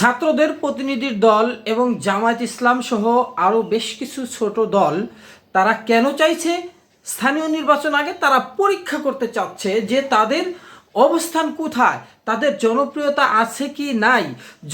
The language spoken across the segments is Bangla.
ছাত্রদের প্রতিনিধির দল এবং জামায়াত ইসলাম সহ আরও বেশ কিছু ছোট দল, তারা কেন চাইছে স্থানীয় নির্বাচন আগে তারা পরীক্ষা করতে চাচ্ছে যে তাদের অবস্থান কোথায়, তাদের জনপ্রিয়তা আছে কি নাই?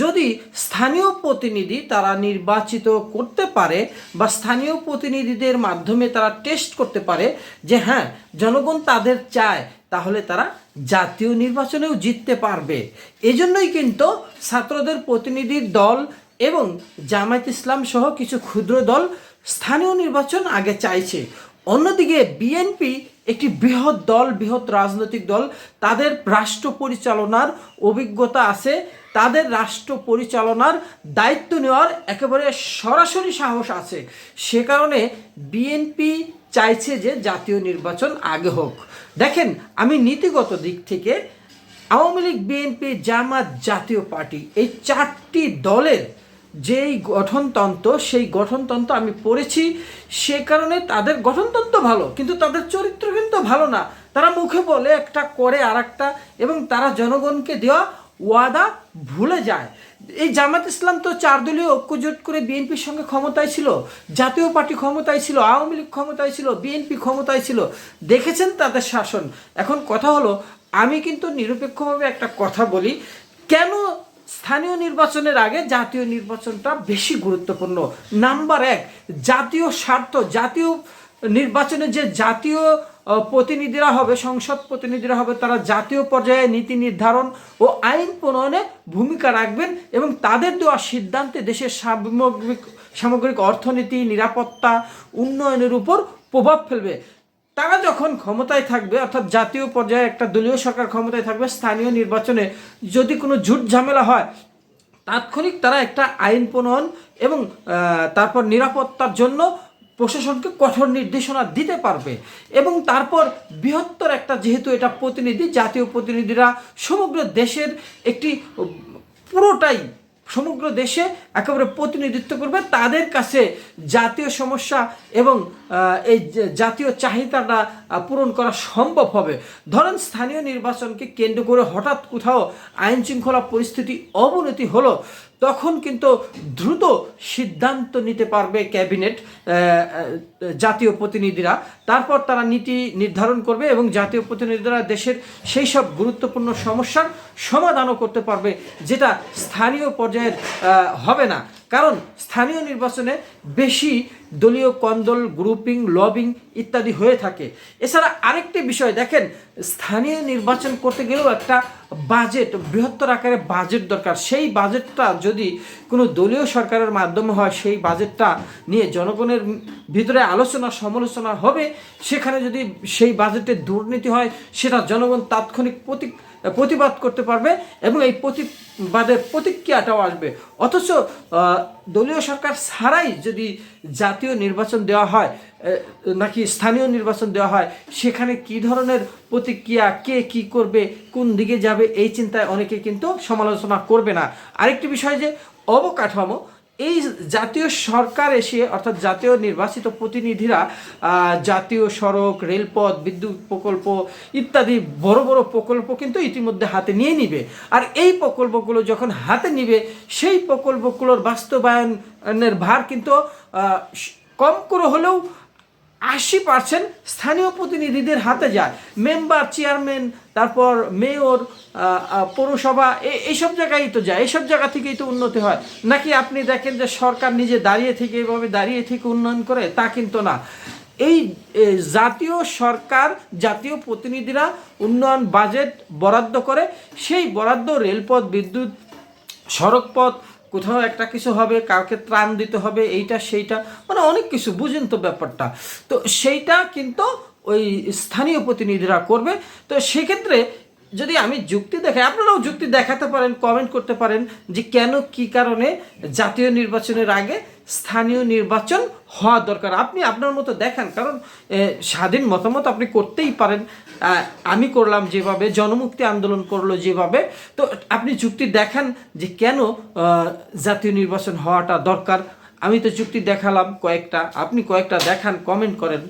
যদি স্থানীয় প্রতিনিধি তারা নির্বাচিত করতে পারে বা স্থানীয় প্রতিনিধিদের মাধ্যমে তারা টেস্ট করতে পারে যে হ্যাঁ জনগণ তাদের চায়, তাহলে তারা জাতীয় নির্বাচনেও জিততে পারবে। এজন্যই কিন্তু ছাত্রদের প্রতিনিধির দল এবং জামায়াত ইসলাম সহ কিছু ক্ষুদ্র দল স্থানীয় নির্বাচন আগে চাইছে। অন্যদিকে বিএনপি একটি বৃহৎ দল, বৃহৎ রাজনৈতিক দল। তাদের রাষ্ট্র পরিচালনার অভিজ্ঞতা আছে। তাদের রাষ্ট্র পরিচালনার দায়িত্ব নেওয়ার একেবারে সরাসরি সাহস আছে। সে কারণে বিএনপি চাইছে যে জাতীয় নির্বাচন আগে হোক। দেখেন, আমি নীতিগত দিক থেকে আওয়ামী লীগ বিএনপি জামাত জাতীয় পার্টি, এই চারটি দলের যেই গঠনতন্ত্র, সেই গঠনতন্ত্র আমি পড়েছি, সে কারণে তাদের গঠনতন্ত্র ভালো, কিন্তু তাদের চরিত্র কিন্তু ভালো না। তারা মুখে বলে একটা, করে আর এবং তারা জনগণকে দেওয়া ওয়াদা ভুলে যায়। এই জামাত ইসলাম তো চার দলীয় ঐক্যজোট করে বিএনপির সঙ্গে ক্ষমতায় ছিল, জাতীয় পার্টি ক্ষমতায় ছিল, আওয়ামী লীগ ক্ষমতায় ছিল, বিএনপি ক্ষমতায় ছিল। দেখেছেন তাদের শাসন। এখন কথা হলো, আমি কিন্তু নিরপেক্ষভাবে একটা কথা বলি, কেন স্থানীয় নির্বাচনের আগে জাতীয় নির্বাচনটা বেশি গুরুত্বপূর্ণ? নাম্বার এক, জাতীয় স্বার্থ, জাতীয় নির্বাচনে যে জাতীয় প্রতিনিধিরা হবে, সংসদ প্রতিনিধিরা হবে, তারা জাতীয় পর্যায়ে নীতি নির্ধারণ ও আইন প্রণয়নে ভূমিকা রাখবেন এবং তাদের দেওয়া সিদ্ধান্তে দেশের সামগ্রিক সামগ্রিক অর্থনীতি, নিরাপত্তা, উন্নয়নের উপর প্রভাব ফেলবে। তারা যখন ক্ষমতায় থাকবে, অর্থাৎ জাতীয় পর্যায়ে একটা দলীয় সরকার ক্ষমতায় থাকবে, স্থানীয় নির্বাচনে যদি কোনো ঝুট ঝামেলা হয়, তাৎক্ষণিক তারা একটা আইন প্রণয়ন এবং তারপর নিরাপত্তার জন্য প্রশাসনকে কঠোর নির্দেশনা দিতে পারবে। এবং তারপর বৃহত্তর একটা যেহেতু এটা প্রতিনিধি, জাতীয় প্রতিনিধিরা সমগ্র দেশের একটি পুরোটাই সমগ্র দেশে একেবারে প্রতিনিধিত্ব করবে তাদের কাছে জাতীয় সমস্যা এবং এই জাতীয় চাহিদাটা পূরণ করা সম্ভব হবে। ধরেন স্থানীয় নির্বাচনকে কেন্দ্র করে হঠাৎ কোথাও আইন শৃঙ্খলা পরিস্থিতি অবনতি হলো তখন কিন্তু দ্রুত সিদ্ধান্ত নিতে পারবে ক্যাবিনেট জাতীয় প্রতিনিধিরা। তারপর তারা নীতি নির্ধারণ করবে এবং জাতীয় প্রতিনিধিরা দেশের সেই সব গুরুত্বপূর্ণ সমস্যার সমাধানও করতে পারবে যেটা স্থানীয় পর্যায়ের আহ, হবে না। কারণ স্থানীয় নির্বাচনে বেশি দলীয় কন্দল গ্রুপিং লবিং ইত্যাদি হয়ে থাকে। এছাড়া আরেকটি বিষয়, দেখেন, স্থানীয় নির্বাচন করতে গেলেও একটা বাজেট বৃহত্তর আকারে বাজেট দরকার। সেই বাজেটটা যদি কোনো দলীয় সরকারের মাধ্যমে হয়, সেই বাজেটটা নিয়ে জনগণের ভিতরে আলোচনা, সমালোচনা হবে। সেখানে যদি সেই বাজেটে দুর্নীতি হয়, সেটা জনগণ তাৎক্ষণিক প্রতি প্রতিবাদ করতে পারবে এবং এই প্রতিবাদের প্রতিক্রিয়াটাও আসবে। অথচ দলীয় সরকার ছাড়াই যদি জাতীয় নির্বাচন দেওয়া হয় নাকি স্থানীয় নির্বাচন দেওয়া হয়, সেখানে কি ধরনের প্রতিক্রিয়া, কে কি করবে, কোন দিকে যাবে, এই চিন্তায় অনেকে কিন্তু সমালোচনা করবে না। আরেকটি বিষয় যে, অবকাঠামো এই জাতীয় সরকার এসে, অর্থাৎ জাতীয় নির্বাচিত প্রতিনিধিরা জাতীয় সড়ক, রেলপথ, বিদ্যুৎ প্রকল্প ইত্যাদি বড় বড় প্রকল্প কিন্তু ইতিমধ্যে হাতে নিয়ে নিবে। আর এই প্রকল্পগুলো যখন হাতে নিবে, সেই প্রকল্পগুলোর বাস্তবায়নের ভার কিন্তু কম করে হলেও আশি পার্সেন্ট স্থানীয় প্রতিনিধিদের হাতে যায়। মেম্বার, চেয়ারম্যান, তারপর মেয়র পৌরসভা এইসব জায়গায় তো যায়। এইসব জায়গা থেকেই তো উন্নতি হয়। নাকি আপনি দেখেন যে সরকার নিজে দাঁড়িয়ে থেকে এভাবে দাঁড়িয়ে থেকে উন্নয়ন করে? তা কিন্তু না। এই জাতীয় সরকার, জাতীয় প্রতিনিধিরা উন্নয়ন বাজেট বরাদ্দ করে, সেই বরাদ্দ রেলপথ, বিদ্যুৎ, সড়কপথ কোথাও একটা কিছু হবে, কাউকে ত্রাণ দিতে হবে, এইটা, সেইটা মানে অনেক কিছু, বুঝেন তো ব্যাপারটা। তো সেইটা কিন্তু ওই স্থানীয় প্রতিনিধিরা করবে। তো সেক্ষেত্রে যদি আমি যুক্তি দেখাই, আপনারাও যুক্তি দেখাতে পারেন কমেন্ট করতে পারেন যে কেন, কি কারণে জাতীয় নির্বাচনের আগে স্থানীয় নির্বাচন হওয়া দরকার। আপনি আপনার মতো দেখান, কারণ স্বাধীন মতামত আপনি করতেই পারেন। আমি করলাম যেভাবে, জনমুক্তি আন্দোলন করল যেভাবে। তো আপনি যুক্তি দেখান যে কেন জাতীয় নির্বাচন হওয়াটা দরকার। আমি তো যুক্তি দেখালাম কয়েকটা, আপনি কয়েকটা দেখান কমেন্ট করেন।